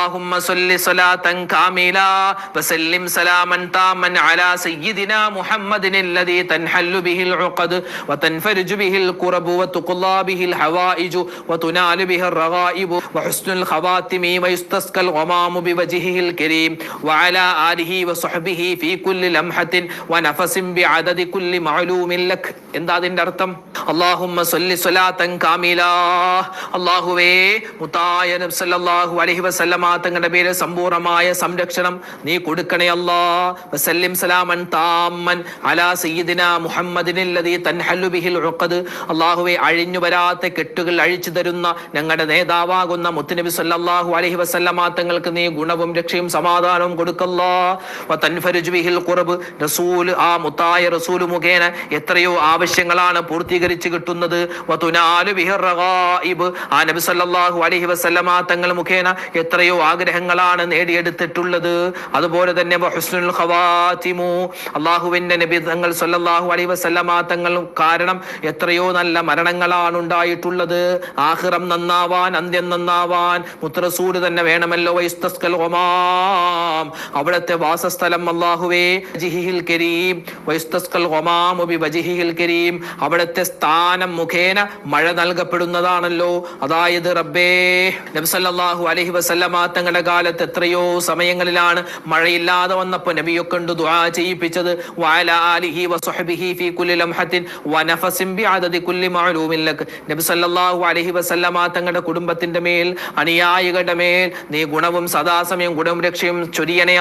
اللهم صل صلاة كاملة وسلم سلاما تاما على سيدنا محمد الذي تنحل به العقد وتنفرج به الكرب وتقضى به الحوائج وتنال به الرغائب وحسن الخواتم ويستسقى الغمام بوجهه الكريم وعلى آله وصحبه في كل لمحة ونفس بعدد كل معلوم لك എന്താ അതിന്റെ അർത്ഥം അള്ളാഹുമ്മ സല്ലി മുത്തായ തങ്ങളുടെ പേര് സമ്പൂർണമായ സംരക്ഷണം നീ കൊടുക്കണേ വസല്ലിം സലാമൻ അലാ തൻഹല്ലു ബിഹിൽ ഉഖദ്. അള്ളാഹുവേ അഴിഞ്ഞു വരാത്ത കെട്ടുകൾ അഴിച്ചു തരുന്ന ഞങ്ങളുടെ നേതാവാകുന്ന മുത്തുനബി സല്ലല്ലാഹു അലൈഹി വസല്ലമ തങ്ങൾക്ക് നീ ഗുണവും രക്ഷയും സമാധാനവും കൊടുക്കല്ലാ. വതൻഫരുജ് ബിഹിൽ ഖുർബ് റസൂൽ ആ മുത്തായ റസൂൽ മുഖേന എത്രയോ ആവശ്യങ്ങളാണ് പൂർത്തീകരിച്ചു കിട്ടുന്നത്. ആ നബി തങ്ങൾ മുഖേന എത്രയോ ആഗ്രഹങ്ങളാണ് നേടിയെടുത്തിട്ടുള്ളത്. അതുപോലെ തന്നെ അള്ളാഹുവിന്റെ നബി തങ്ങൾ സല്ലല്ലാഹു അലൈഹി വസല്ലമ തങ്ങൾ കാരണം എത്രയോ നല്ല മരണങ്ങളാണ് ഉണ്ടായിട്ടുള്ളത്. ആഹ്റം നന്നാവാൻ അന്ത്യം നന്നാവാൻ മുത്രസൂര് തന്നെ വേണമല്ലോ. അവിടുത്തെ വാസസ്ഥലം അള്ളാഹുവേ കരീം. കരീം. അവിടുത്തെ സ്ഥാനം മുഖേന മഴ നൽകപ്പെടുന്നതാണല്ലോ. അതായത് റബ്ബേ നബ്സല്ലാഹു അലഹി വസല്ലമ തങ്ങളുടെ കാലത്ത് എത്രയോ സമയങ്ങളിലാണ് മഴയില്ലാതെ വന്നപ്പോൾ നബിയൊക്കെ ഉണ്ട് ദുആ ചെയ്യിപ്പിച്ചത്. ആലിഹി വസഹബിഹി ഫീ വനഫസിൻ ബിഅദദി കുല്ലി മഅലൂമിൻ നബി സല്ലല്ലാഹു അലൈഹി വസല്ലമ തങ്ങളുടെ കുടുംബത്തിന്റെ മേൽ അനുയായികളുടെ മേൽ നീ ഗുണവും സദാസമയം ഗുണവും രക്ഷയും ചൊരിയണേ